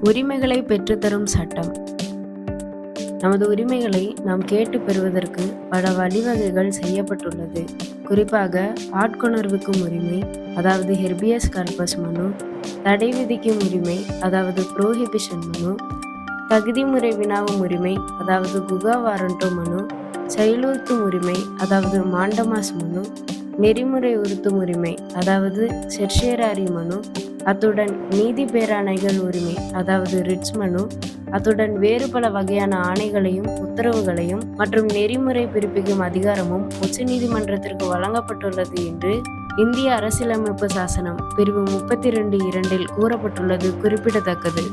உரிமைகளை பெற்றுத்தரும் சட்டம். நமது உரிமைகளை நாம் கேட்டு பெறுவதற்கு பல வழிவகைகள் செய்யப்பட்டுள்ளது. குறிப்பாக ஆட்கொணர்வுக்கும் உரிமை அதாவது ஹெர்பியஸ் கார்பஸ் மனு தடை விதிக்கும் உரிமை அதாவது புரோஹிபிஷன் மனு தகுதிமுறை வினாவும் உரிமை அதாவது குகா வாரண்டோ மனு செயலுறுத்தும் உரிமை அதாவது மாண்டமாஸ் மனு நெறிமுறை உறுத்தும் உரிமை அதாவது செர்ஷேராரி மனு அத்துடன் நீதி பேராணைகள் உரிமை அதாவது ரிட்ஸ் மனு அத்துடன் வேறு பல வகையான ஆணைகளையும் உத்தரவுகளையும் மற்றும் நெறிமுறை பிறப்பிக்கும் அதிகாரமும் உச்சநீதிமன்றத்திற்கு வழங்கப்பட்டுள்ளது என்று இந்திய அரசியலமைப்பு சாசனம் பிரிவு முப்பத்தி ரெண்டு இரண்டில் கூறப்பட்டுள்ளது குறிப்பிடத்தக்கது.